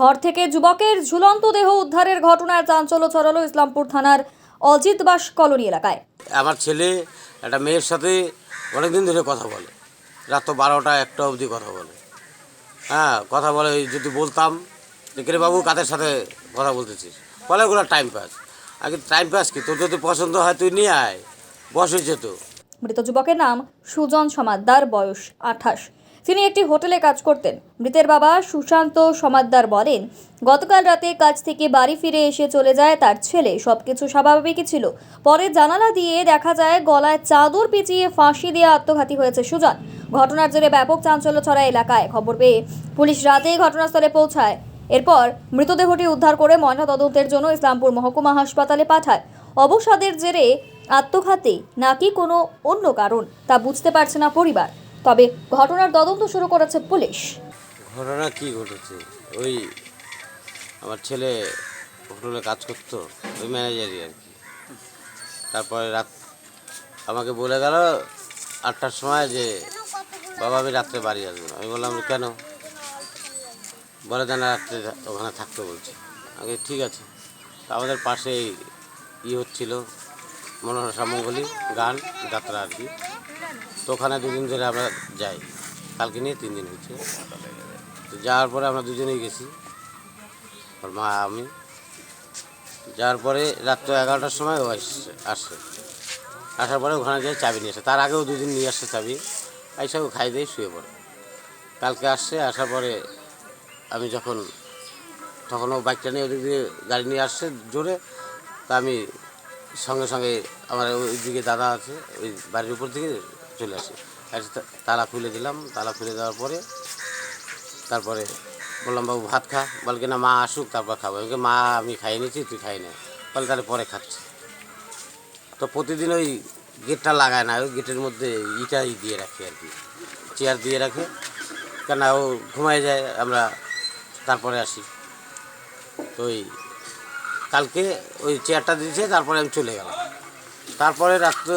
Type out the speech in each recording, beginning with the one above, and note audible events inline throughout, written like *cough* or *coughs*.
ঘর থেকে যুবকের ঝুলন্ত দেহ উদ্ধারের ঘটনায় চাঞ্চল্য ছড়ালো ইসলামপুর থানার অজিত বাস কলোনি এলাকায়। আমার ছেলে একটা মেয়ের সাথে অনেক দিন ধরে কথা বলে। রাত তো বারোটা একটা অবধি কথা বলে। হ্যাঁ কথা বলে যদি বলতাম কিরে বাবু কাদের সাথে কথা বলতেছিস? বলে ওগুলো টাইম পাস আগে টাইম পাস কি? তোর যদি পছন্দ হয় তুই নিয়ে আয়। বস হয়েছে তো। মৃত যুবকের নাম সুজন সমাদ্দার বয়স আঠাশ। তিনি একটি হোটেলে কাজ করতেন। মৃতের বাবা সুশান্ত সমাদ্দার বলেন, গতকাল রাতে কাজ থেকে বাড়ি ফিরে এসে চলে যায় তার ছেলে। সবকিছু স্বাভাবিকই ছিল। পরে জানালা দিয়ে দেখা যায় গলায় চাদর পেঁচিয়ে ফাঁসি দিয়ে আত্মঘাতী হয়েছে সুজন। ঘটনার জেরে ব্যাপক চাঞ্চল্য ছড়ায় এলাকায়। খবর পেয়ে পুলিশ রাতেই ঘটনাস্থলে পৌঁছায়। এরপর মৃতদেহটি উদ্ধার করে ময়নাতদন্তের জন্য ইসলামপুর মহকুমা হাসপাতালে পাঠায়। অবসাদের জেরে আত্মঘাতী নাকি কোনো অন্য কারণ তা বুঝতে পারছে না পরিবার। তবে ঘটনার তদন্ত শুরু করেছে পুলিশ। ঘটনা কি ঘটেছে? ওই আমার ছেলে হোটেলে কাজ করতো ওই ম্যানেজারই আর কি। তারপরে রাত আমাকে বলে গেল আটটার সময় যে বাবা আমি রাত্রে বাড়ি আসব না। আমি বললাম কেন? বলে দেন রাত্রে ওখানে থাকতে বলছে। বলি, ঠিক আছে। আমাদের পাশে ই হচ্ছিল মনোরসা মঙ্গলী গান যাত্রা আর কি। তো ওখানে দুদিন ধরে আমরা যাই। কালকে নিয়ে তিন দিন হয়েছে। তো যাওয়ার পরে আমরা দুজনেই গেছি। ওর মা, আমি। যাওয়ার পরে রাত্র এগারোটার সময় ও আসছে আসছে। আসার পরে ওখানে যাই চাবি নিয়ে আসে। তার আগেও দুদিন নিয়ে আসছে চাবি। এসে ও খাই দিয়ে শুয়ে পড়ে। কালকে আসছে, আসার পরে আমি যখন তখন ও বাইকটা নিয়ে ওদিক দিয়ে গাড়ি নিয়ে আসছে জোরে। তা আমি সঙ্গে সঙ্গে আমার ওই দিকে দাদা আছে, ওই বাড়ির উপর থেকে চলে আসি। তা- তালা খুলে দিলাম তালা খুলে দেওয়ার পরে তারপরে বললাম বাবু ভাত খা। বল কি না মা আসুক তারপর খাব। বলি, মা আমি খাইয়ে নিয়েছি তুই খাই না। বলে তাহলে পরে খাচ্ছি। তো প্রতিদিন ওই গেটটা লাগায় না ওই গেটের মধ্যে ইটাই দিয়ে রাখি আর কি চেয়ার দিয়ে রাখে। কেন ও ঘুমায় যায় আমরা তারপরে আসি। তো ওই কালকে ওই চেয়ারটা দিয়েছে তারপরে আমি চলে গেলাম। তারপরে রাত্র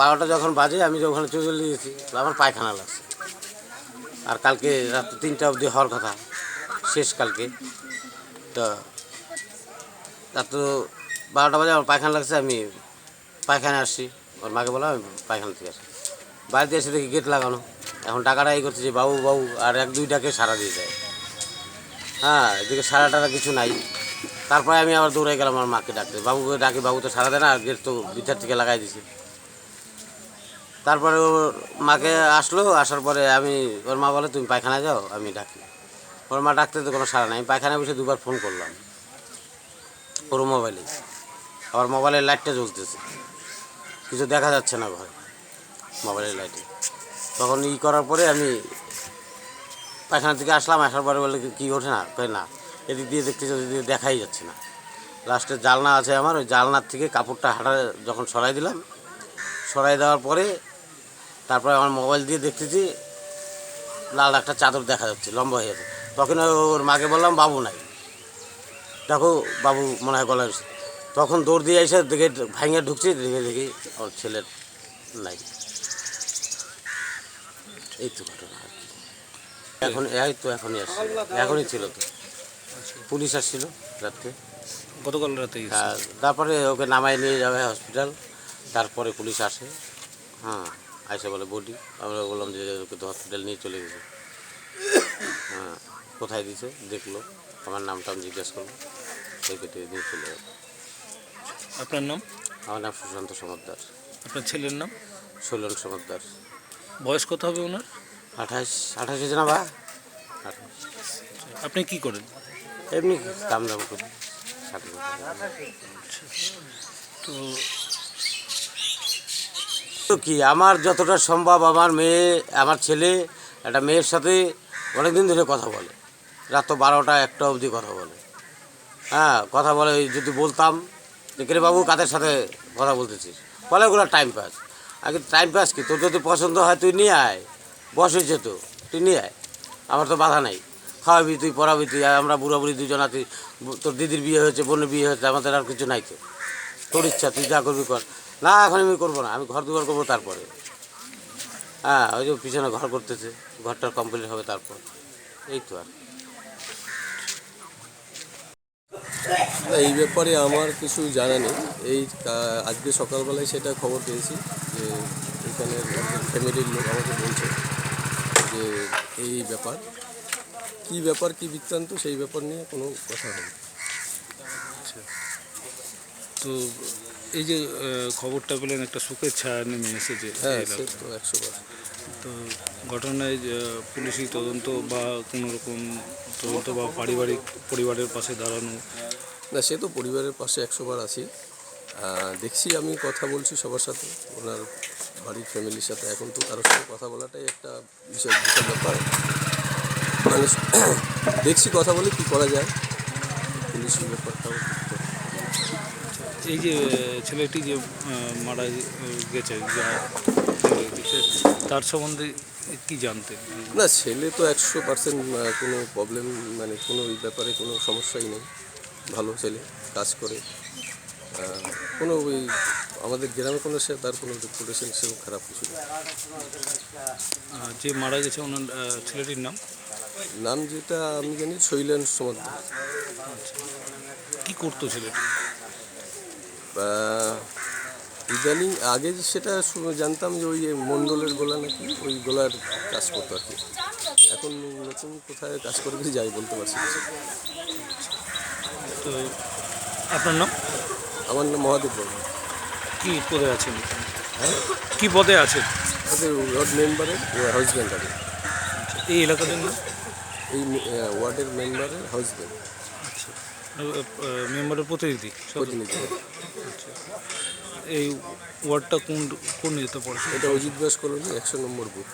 বারোটা যখন বাজে, আমি যখন চলে গেছি আমার পায়খানা লাগছে। আর কালকে রাত্র তিনটা অবধি হওয়ার কথা, শেষ কালকে। তো রাত্র বারোটা বাজে আমার পায়খানা লাগছে, আমি পায়খানা আসছি। ওর মাকে বললাম, আমি পায়খানা থেকে আসি। বাড়িতে এসে দেখি গেট লাগানো। এখন টাকাটা এই করছে যে, বাবু বাবু, আর এক দুই ডাকে সারা দিয়ে দেয়। হ্যাঁ এদিকে সারা টারা কিছু নাই। তারপরে আমি আবার দৌড়ে গেলাম, আমার মাকে ডাকতে। বাবুকে ডাকি, বাবু তো সারা দেয় না, গেট তো ভিতর থেকে লাগাই দিছে। তারপরে ওর মাকে আসলো, আসার পরে আমি, ওর মা বলে, তুমি পায়খানা যাও, আমি ডাকি। ওর মা ডাকতে তো কোনো সারা নাই, আমি পায়খানায় বসে দুবার ফোন করলাম, ওর মোবাইলে। আবার মোবাইলের লাইটটা জ্বলতেছে, কিছু দেখা যাচ্ছে না ঘরে, মোবাইলের লাইটে। তখন ই করার পরে আমি পায়খানা থেকে আসলাম, আসার পরে বলে, কি- ওঠে না কই না। এদিক দিয়ে দেখতেছি ওদিক দিয়ে দেখাই যাচ্ছে না। লাস্টে জালনা আছে আমার, ওই জালনার থেকে কাপড়টা হাঁটা যখন সরাই দিলাম, সরাই দেওয়ার পরে তারপরে আমার মোবাইল দিয়ে দেখতেছি, লাল একটা চাদর দেখা যাচ্ছে, লম্বা হয়ে যাচ্ছে তখন ওর মাকে বললাম, বাবু নাই। দেখো, বাবু মনে হয় গলায় তখন দৌড় দিয়ে এসে দেখে ভাঙে ঢুকছি, দেখে দেখি ওর ছেলের নাই। এই তো ঘটনা এখন, এই তো এখনই আসছে, এখনই ছিল তো। পুলিশ আসছিল রাত্রে। গতকাল রাতে তারপরে ওকে নামাই নিয়ে যাবে হসপিটাল। তারপরে পুলিশ আসে। হ্যাঁ আসে বলে বডি। আমরা বললাম যে ওকে তো হসপিটাল নিয়ে চলে গেছে। হ্যাঁ কোথায় দিছে? দেখল। আমার নামটা আমি জিজ্ঞেস করল সেই কেটে নিয়ে চলে গেল। আপনার নাম? আমার নাম সুশান্ত সমদ্দার। আপনার ছেলের নাম? সোলন সমদ্দার। বয়স কত হবে ওনার? আঠাশ আঠাশ হয়েছে না বা আপনি কি করেন? এমনি দাম করি তো কি আমার যতটা সম্ভব আমার মেয়ে আমার ছেলে একটা মেয়ের সাথে অনেক দিন ধরে কথা বলে। রাত তো বারোটা একটা অবধি কথা বলে। হ্যাঁ কথা বলে ওই যদি বলতাম যে বাবু কাদের সাথে কথা বলতেছিস? বলে ওগুলো টাইম পাস আগে টাইম পাস কি? তোর যদি পছন্দ হয় তুই নিয়ে আয়। বস হয়েছে তো তুই নিয়ে আয়। আমার তো বাধা নাই। খাওয়াবি তুই পড়াবি তুই আমরা বুড়া বুড়ি দুজন তুই তোর দিদির বিয়ে হয়েছে, বোনের বিয়ে হয়েছে, আমাদের আর কিছু নাই তো। তোর ইচ্ছা, তুই যা করবি কর। না, এখন আমি করব না, আমি ঘর দুয়ার করব তারপরে। হ্যাঁ ওই যে পিছনে ঘর করতেছে, ঘরটা কমপ্লিট হবে তারপর। এই তো আর। এই ব্যাপারে আমার কিছু জানা নেই। এই আজকে সকালবেলায় সেটা খবর পেয়েছি যে এখানে ফ্যামিলির লোক আমাকে বলছে যে এই ব্যাপার। কি ব্যাপার কি বৃত্তান্ত সেই ব্যাপার নিয়ে কোনো কথা হয়নি তো এই যে খবরটা পেলেন একটা সুখের ছায়া নেমে এসেছে হ্যাঁ সে তো একশো তো ঘটনায় যে, পুলিশি তদন্ত বা কোনো রকম তদন্ত বা পারিবারিক পরিবারের পাশে দাঁড়ানো? না সে তো পরিবারের পাশে একশো বার আছি দেখছি আমি কথা বলছি সবার সাথে। ওনার বাড়ির ফ্যামিলির সাথে। এখন তো কারোর সাথে কথা বলাটাই একটা বিশাল বিশাল ব্যাপার। মানে *coughs* দেখছি কথা বলে কী করা যায়। পুলিশি ব্যাপারটাও এই যে ছেলেটি যে মারা গেছে যা তার সম্বন্ধে কি জানতেন? না ছেলে তো একশো পার্সেন্ট কোনো প্রবলেম মানে কোনো এই ব্যাপারে কোনো সমস্যাই নেই। ভালো ছেলে কাজ করে। কোনো ওই আমাদের গ্রামে কোনো সে তার কোনো রেপুটেশন সেরকম খারাপ কিছু নেই। যে মারা গেছে ওনার ছেলেটির নাম? নাম যেটা আমি জানি শৈলেন সমাদ কি করতো ছেলেটি? ইদানিং আগে সেটা জানতাম যে ওই মণ্ডলের গোলা নাকি ওই গোলার কাজ করতো আর কি। এখন নতুন কোথায় কাজ করে কি যাই বলতে পারছি না। তো আপনার নাম? আমার নাম মহাদেব বাবু কি পদে আছেন? হ্যাঁ? কি পদে আছেন? আমাদের ওয়ার্ড মেম্বারের আর কি। এই এলাকাটার নাম? এই ওয়ার্ডের মেম্বারের হাউসব্যান্ড আচ্ছা। মেম্বারের প্রতিনিধি প্রতিনিধি। এই ওয়ার্ডটা কোন কোন ইয়েতে পড়ে? এটা অজিত দাস কলোনি একশো নম্বর বুথ।